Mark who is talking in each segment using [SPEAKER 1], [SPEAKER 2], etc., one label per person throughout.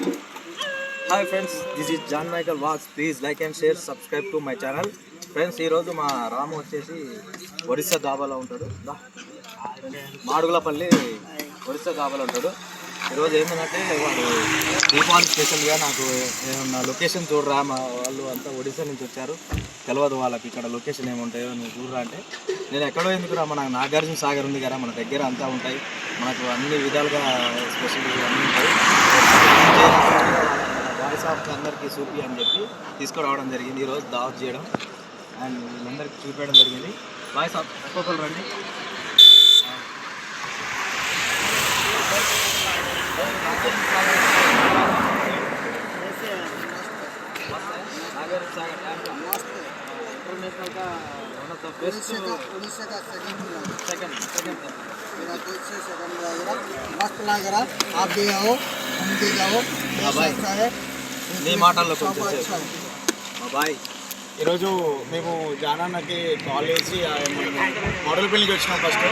[SPEAKER 1] Hi friends this is John Michael vlogs please like and share subscribe to my channel friends ఈరోజు మా రాము వచ్చేసి ఒరిస్సా దాబాలో ఉంటాడు. మాడుగులపల్లి ఒరిస్సా దాబాలో ఉంటాడు. ఈరోజు ఏంటంటే వాడు దీపావళి స్పెషల్గా నాకు నా లొకేషన్ చూడరా మా వాళ్ళు అంతా ఒడిశా నుంచి వచ్చారు. తెలియదు వాళ్ళకి ఇక్కడ లొకేషన్ ఏముంటాయో నువ్వు చూడరా అంటే. నేను ఎక్కడో ఎందుకురా మన నాగార్జున సాగర్ ఉంది కదా మన దగ్గర అంతా ఉంటాయి. మనకు అన్ని విధాలుగా స్పెషల్ అన్నీ ఉంటాయి. వాయిస్ ఆఫ్ అందరికీ చూపి అని చెప్పి తీసుకురావడం జరిగింది ఈరోజు దావత్ చేయడం అండ్ వీళ్ళందరికీ చూపించడం జరిగింది వాయిస్ ఆఫ్ ఒక్కొక్కరు రండి नागार्जुन सागर डैम का इंटरनेशनल का one of the best
[SPEAKER 2] Odisha का सेकंड मिला
[SPEAKER 1] सेकंड सेकंड
[SPEAKER 2] मेरा देश से सेकंड मिला जरा मस्त लग रहा आप भी आओ हम भी जाओ
[SPEAKER 1] हाँ भाई।
[SPEAKER 2] अच्छा है
[SPEAKER 1] నీ మాటల్లో
[SPEAKER 2] सब
[SPEAKER 1] కొంచెం
[SPEAKER 2] अच्छा
[SPEAKER 1] సేపు.
[SPEAKER 2] है
[SPEAKER 1] మా బాయ్
[SPEAKER 3] ఈరోజు మేము జానాన్నకి కాల్ చేసి మోడల్పల్లికి వచ్చినాం ఫస్ట్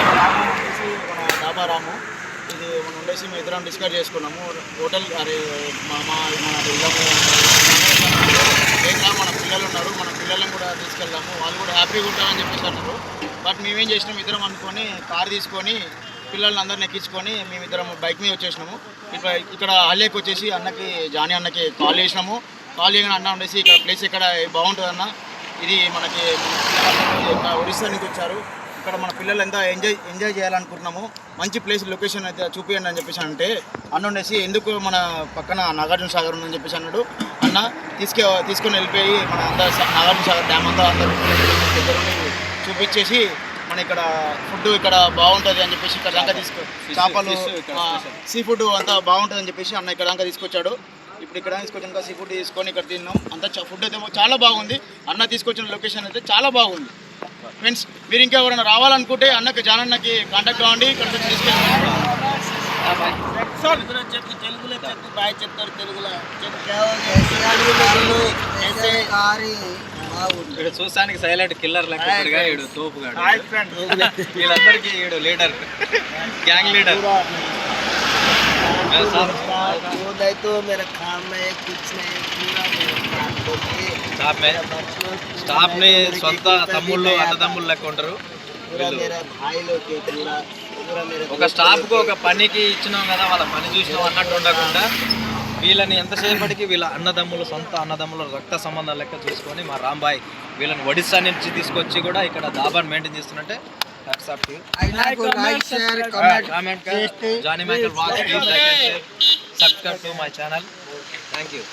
[SPEAKER 3] మన డాబా రాము ఇది మనం ఉండేసి మేము ఇద్దరం డిస్కస్ చేసుకున్నాము హోటల్ అరే మా మా మన వెళ్దాము ఏంటా మన పిల్లలు ఉన్నారు మన పిల్లలను కూడా తీసుకెళ్దాము వాళ్ళు కూడా హ్యాపీగా ఉంటారని చెప్పేసి అన్నారు బట్ మేమేం చేసినాం ఇద్దరం అనుకొని కార్ తీసుకొని పిల్లల్ని అందరిని ఎక్కించుకొని మేము ఇద్దరం బైక్ మీద వచ్చేసినాము. ఇక్కడ ఇక్కడ హల్లేకి వచ్చేసి అన్నకి జానీ అన్నకి కాల్ చేసినాము. కాల్ చేయగానే అన్న ఉండేసి ఇక్కడ ప్లేస్ ఇక్కడ బాగుంటుంది అన్న? ఇది మనకి ఒరిస్సా నుంచి వచ్చారు. ఇక్కడ మన పిల్లలు ఎంత ఎంజాయ్ ఎంజాయ్ చేయాలనుకుంటున్నాము మంచి ప్లేస్ లొకేషన్ అయితే చూపించండి అని చెప్పేసి అంటే అన్న ఉండేసి ఎందుకు మన పక్కన నాగార్జున సాగర్ ఉందని చెప్పేసి అన్నాడు. అన్న తీసుకే తీసుకొని వెళ్ళిపోయి మన అంతా నాగార్జున సాగర్ డ్యామ్ అంతా అందరూ చూపించేసి మన ఇక్కడ ఫుడ్ ఇక్కడ బాగుంటుంది అని చెప్పేసి ఇక్కడ లంక తీసుకొచ్చి చేపలు సీ ఫుడ్ అంతా బాగుంటుంది అని చెప్పేసి అన్న ఇక్కడ లంక తీసుకొచ్చాడు. ఇప్పుడు ఇక్కడ తీసుకొచ్చాక సీ ఫుడ్ తీసుకొని ఇక్కడ తిన్నాం. అంతా ఫుడ్ అయితే చాలా బాగుంది. అన్న తీసుకొచ్చిన లొకేషన్ అయితే చాలా బాగుంది. ఫ్రెండ్స్ మీరు ఇంకా ఎవరైనా రావాలనుకుంటే అన్నకి జానన్నకి కాంటాక్ట్ కావండి. ఇక్కడ
[SPEAKER 2] తీసుకెళ్ళి తెలుగులో చెప్పు చెప్తారు తెలుగులో చెప్పు.
[SPEAKER 1] వీడు చూసానికి సైలెంట్ కిల్లర్ లెక్క వీడు తోపుగాడు. వీళ్ళందరికీ వీడు లీడర్ గ్యాంగ్ లీడర్ స్టాఫ్ని సొంత తమ్ముళ్ళు అన్నదమ్ముళ్ళు లెక్క ఉంటారు ఒక స్టాఫ్కు ఒక పనికి ఇచ్చినాం కదా వాళ్ళ పని చూసినాం అన్నట్టు ఉండకుండా వీళ్ళని ఎంతసేపటికి వీళ్ళ అన్నదమ్ములు సొంత అన్నదమ్ముల రక్త సంబంధాలు లెక్క చూసుకొని మా రాంబాయ్ వీళ్ళని ఒడిస్సా నుంచి తీసుకొచ్చి కూడా ఇక్కడ దాబాని maintain చేస్తున్నట్టే. Johnny Michael subscribe to my channel thank you